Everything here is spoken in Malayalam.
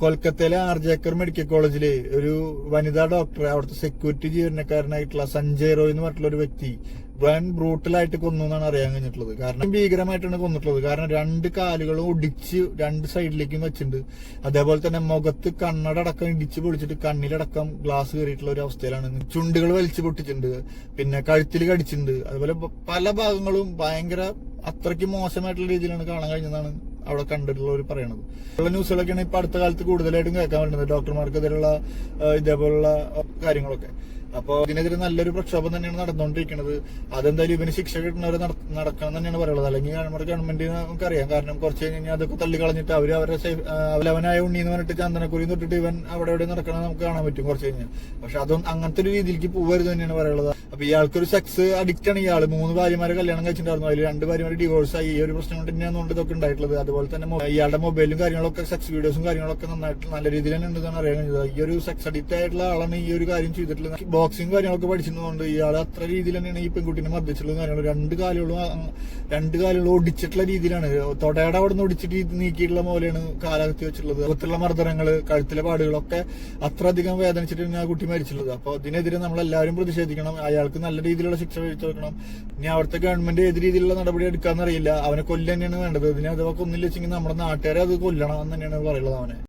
കൊൽക്കത്തയിലെ ആർ ജേക്കർ മെഡിക്കൽ കോളേജിൽ ഒരു വനിതാ ഡോക്ടർ അവിടുത്തെ സെക്യൂരിറ്റി ജീവനക്കാരനായിട്ടുള്ള സഞ്ജയ് റോയ് എന്ന് പറഞ്ഞിട്ടുള്ള ഒരു വ്യക്തി വൻ ബ്രൂട്ടലായിട്ട് കൊന്നു എന്നാണ് അറിയാൻ കഴിഞ്ഞിട്ടുള്ളത്. കാരണം ഭീകരമായിട്ടാണ് കൊന്നിട്ടുള്ളത്. കാരണം രണ്ട് കാലുകളും ഒടിച്ച് രണ്ട് സൈഡിലേക്കും വെച്ചിട്ടുണ്ട്. അതേപോലെ തന്നെ മുഖത്ത് കണ്ണടക്കം ഇടിച്ച് പൊളിച്ചിട്ട് കണ്ണിലടക്കം ഗ്ലാസ് കയറിയിട്ടുള്ള ഒരു അവസ്ഥയിലാണ്. ചുണ്ടുകൾ വലിച്ചു പൊട്ടിച്ചിട്ടുണ്ട്. പിന്നെ കഴുത്തിൽ കടിച്ചിട്ടുണ്ട്. അതുപോലെ പല ഭാഗങ്ങളും ഭയങ്കര അത്രയ്ക്ക് മോശമായിട്ടുള്ള രീതിയിലാണ് കാണാൻ കഴിഞ്ഞതാണ് അവിടെ കണ്ടിട്ടുള്ളവർ പറയണത്. ഉള്ള ന്യൂസുകളൊക്കെയാണ് ഇപ്പൊ അടുത്ത കാലത്ത് കൂടുതലായിട്ടും കേൾക്കാൻ പറ്റുന്നത്. ഡോക്ടർമാർക്കെതിരെയുള്ള ഇതേപോലുള്ള കാര്യങ്ങളൊക്കെ. അപ്പൊ ഇതിനെതിരെ നല്ലൊരു പ്രക്ഷോഭം തന്നെയാണ് നടന്നുകൊണ്ടിരിക്കുന്നത്. അതെന്തായാലും ഇവന് ശിക്ഷ കിട്ടുന്നവരെ നട- നടക്കണം തന്നെയാണ് പറയുന്നത്. അല്ലെങ്കിൽ നമ്മുടെ ഗവൺമെന്റിന് നമുക്കറിയാം. കാരണം കുറച്ച് കഴിഞ്ഞ് കഴിഞ്ഞാൽ അതൊക്കെ തള്ളി കളഞ്ഞിട്ട് അവർ അവരെ സേഫ് അവലവനായ ഉണ്ണി എന്ന് പറഞ്ഞിട്ട് ചന്ദനക്കുരി തൊട്ടിട്ട് ഇവൻ അവിടെ എവിടെ നടക്കണം നമുക്ക് കാണാൻ പറ്റും കുറച്ച് കഴിഞ്ഞാൽ. പക്ഷെ അതൊന്നും അങ്ങനത്തെ ഒരു രീതിയിലേക്ക് പോകരുത് തന്നെയാണ് പറയുള്ളത് അപ്പൊ ഇയാൾക്കൊരു സെക്സ് അഡിക്റ്റ് ആണ് ഇയാൾ മൂന്ന് ഭാര്യമാരെ കല്യാണം കഴിച്ചിട്ടുണ്ടായിരുന്നു. അതിൽ രണ്ട് ഭാര്യമാര് ഡിവോഴ്സ് ആയി. ഈ ഒരു പ്രശ്നം കൊണ്ട് തന്നെയാണ് കൊണ്ട് ഇതൊക്കെ ഉണ്ടായിട്ടുള്ളത്. അതുപോലെ തന്നെ ഇയാളുടെ മൊബൈലും കാര്യങ്ങളൊക്കെ സെക്സ് വീഡിയോസും കാര്യങ്ങളൊക്കെ നന്നായിട്ട് നല്ല രീതിയിൽ തന്നെ ഉണ്ടെന്നാണ് അറിയാൻ കഴിഞ്ഞത്. ഈ ഒരു സെക്സ് അഡിക്റ്റ് ആയിട്ടുള്ള ആളാണ് ഈ ഒരു കാര്യം ചെയ്തിട്ടുള്ളത്. ബോക്സിംഗ് കാര്യങ്ങളൊക്കെ പഠിച്ചിരുന്നതുകൊണ്ട് ഇയാൾ അത്ര രീതിയിൽ തന്നെയാണ് ഈ പെൺകുട്ടിനെ മർദ്ദിച്ചുള്ള കാര്യങ്ങൾ രണ്ട് കാലുകളും രണ്ട് കാലുകളും ഒടിച്ചിട്ടുള്ള രീതിയിലാണ്. തൊടയുടെ അവിടെ നിന്ന് ഒടിച്ചിട്ട് നീക്കിയിട്ടുള്ള പോലെയാണ് കാലകത്തി വെച്ചിട്ടുള്ളത്. മുഖത്തുള്ള മർദ്ദനങ്ങൾ കഴുത്തിലെ പാടുകളൊക്കെ അത്ര അധികം വേദനിച്ചിട്ട് ആ കുട്ടി മരിച്ചിട്ടുള്ളത്. അപ്പൊ അതിനെതിരെ നമ്മൾ എല്ലാവരും പ്രതിഷേധിക്കണം അയാൾക്ക് നല്ല രീതിയിലുള്ള ശിക്ഷ വിധിച്ചു വെക്കണം ഇനി അവിടുത്തെ ഗവൺമെന്റ് ഏത് രീതിയിലുള്ള നടപടി എടുക്കാന്നറിയില്ല അവനെ കൊല്ലം തന്നെയാണ് വേണ്ടത്. ഇതിനെ അഥവാ കൊന്നില്ല വെച്ചെങ്കിൽ നമ്മുടെ നാട്ടുകാരെ അത് കൊല്ലണം എന്ന് തന്നെയാണ് പറയുള്ളത് അവനെ.